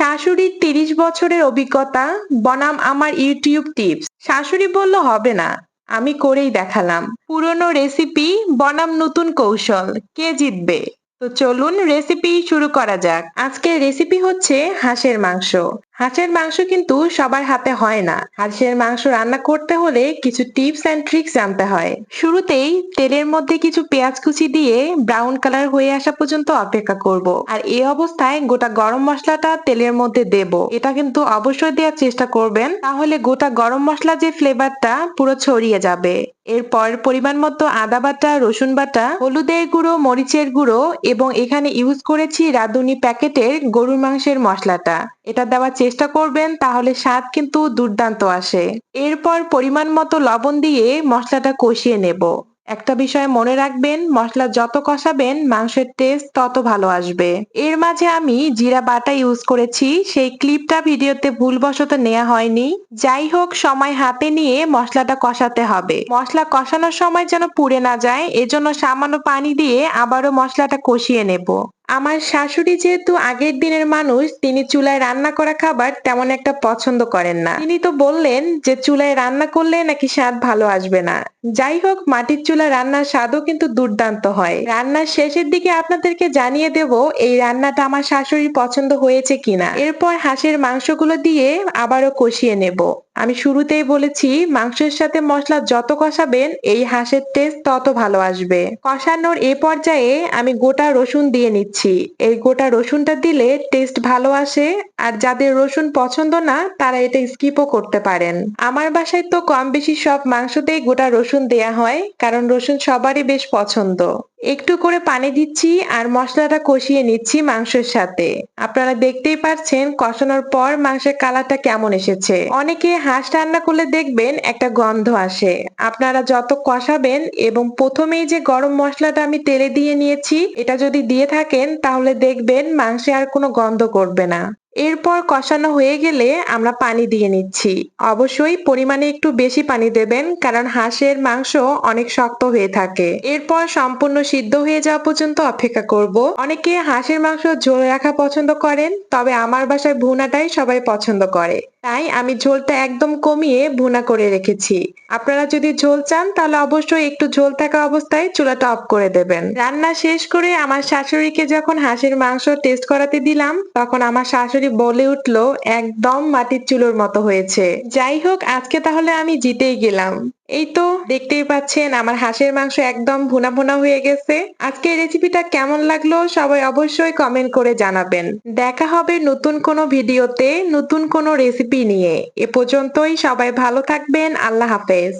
শাশুড়ির তিরিশ বছরের অভিজ্ঞতা, বনাম আমার ইউটিউব টিপস। শাশুড়ি বলল, হবে না, আমি করেই দেখালাম। পুরনো রেসিপি, বনাম নতুন কৌশল, কে জিতবে? তো চলুন রেসিপি শুরু করা যাক। আজকের রেসিপি হচ্ছে হাঁসের মাংস। হাঁসের মাংস কিন্তু সবার হাতে হয় না। হাঁসের মাংস রান্না করতে হলে কিছু টিপস অ্যান্ড ট্রিক্স জানতে হয়। শুরুতেই তেলের মধ্যে কিছু পেঁয়াজ কুচি দিয়ে ব্রাউন কালার হয়ে আসা পর্যন্ত অপেক্ষা করব। আর এই অবস্থায় গোটা গরম মশলাটা তেলের মধ্যে দেব। এটা কিন্তু অবশ্যই দেওয়ার চেষ্টা করবেন। তাহলে গোটা গরম মশলা যে ফ্লেভারটা পুরো ছড়িয়ে যাবে। এরপর পরিমাণ মতো আদা বাটা, রসুন বাটা, হলুদের গুঁড়ো, মরিচের গুঁড়ো এবং এখানে ইউজ করেছি রাঁধুনি প্যাকেটের গরুর মাংসের মশলাটা। এটা দেওয়ার চেষ্টা করবেন, তাহলে স্বাদ কিন্তু দুর্দান্ত আসে। এরপর পরিমাণ মতো লবণ দিয়ে মশলাটা কষিয়ে নেব। একটা বিষয় মনে রাখবেন, মশলা যত কষাবেন, মাংসের টেস্ট তত ভালো আসবে। এর মাঝে আমি জিরা বাটা ইউজ করেছি, সেই ক্লিপটা ভিডিওতে ভুলবশত নেওয়া হয়নি। যাই হোক, সময় হাতে নিয়ে মশলাটা কষাতে হবে। মশলা কষানোর সময় যেন পুড়ে না যায়, এজন্য সামান্য পানি দিয়ে আবারও মশলাটা কষিয়ে নেব। আমার শাশুড়ি যেহেতু আগের দিনের মানুষ, তিনি চুলায় রান্না করা খাবার তেমন একটা পছন্দ করেন না। তিনি তো বললেন যে, চুলায় রান্না করলে নাকি স্বাদ ভালো আসবে না। যাই হোক, মাটির চুলা রান্নার স্বাদও কিন্তু দুর্দান্ত হয়। রান্নার শেষের দিকে আপনাদেরকে জানিয়ে দেব, এই রান্নাটা আমার শাশুড়ির পছন্দ হয়েছে কিনা। এরপর হাঁসের মাংসগুলো দিয়ে আবারও কষিয়ে নেব। আমি শুরুতেই বলেছি, মাংসের সাথে মশলা যত কষাবেন, এই হাঁসের টেস্ট তত ভালো আসবে। কষানোর এ পর্যায়ে আমি গোটা রসুন দিয়ে নিচ্ছি। এই গোটা রসুনটা দিলে টেস্ট ভালো আসে আর যাদের রসুন পছন্দ না, তারা এটা স্কিপও করতে পারেন। আমার বাসায় তো কম বেশি সব মাংসতেই গোটা রসুন দেয়া হয়, কারণ রসুন সবারই বেশ পছন্দ। একটু করে পানি দিচ্ছি আর মশলাটা কষিয়ে নিচ্ছি মাংসের সাথে। আপনারা দেখতেই পাচ্ছেন কষানোর পর মাংসের কালারটা কেমন এসেছে। অনেকে হাঁস রান্না করলে দেখবেন একটা গন্ধ আসে। আপনারা যত কষাবেন এবং প্রথমেই যে গরম মশলাটা আমি তেলে দিয়ে নিয়েছি, এটা যদি দিয়ে থাকেন, তাহলে দেখবেন মাংসে আর কোনো গন্ধ করবে না। এরপর কষানো হয়ে গেলে আমরা পানি দিয়ে নিচ্ছি। অবশ্যই পরিমাণে একটু বেশি পানি দেবেন কারণ হাঁসের মাংস অনেক শক্ত হয়ে থাকে। এরপর সম্পূর্ণ সিদ্ধ হয়ে যাওয়া পর্যন্ত অপেক্ষা করব। অনেকে হাঁসের মাংস ঝোল রাখা পছন্দ করেন, তবে আমার বাসায় ভুনাটাই সবাই পছন্দ করে। তাই আমি ঝোলটা একদম কমিয়ে ভুনা করে রেখেছি। আপনারা যদি ঝোল চান, তাহলে অবশ্যই একটু ঝোল থাকা অবস্থায় চুলাটা অফ করে দেবেন। রান্না শেষ করে আমার শাশুড়িকে যখন হাঁসের মাংস টেস্ট করাতে দিলাম, তখন আমার শাশুড়ি বলে উঠল, একদম মাটির চুলোর মতো হয়েছে। যাই হোক, আজকে তাহলে আমি জিতেই গেলাম। এই তো, দেখতেই পাচ্ছেন আমার হাঁসের মাংস একদম ভুনা ভুনা হয়ে গেছে। আজকে রেসিপিটা কেমন লাগল সবাই অবশ্যই কমেন্ট করে জানাবেন। দেখা হবে নতুন কোনো ভিডিওতে নতুন কোনো রেসিপি নিয়ে এ পর্যন্তই সবাই ভালো থাকবেন। আল্লাহ হাফেজ।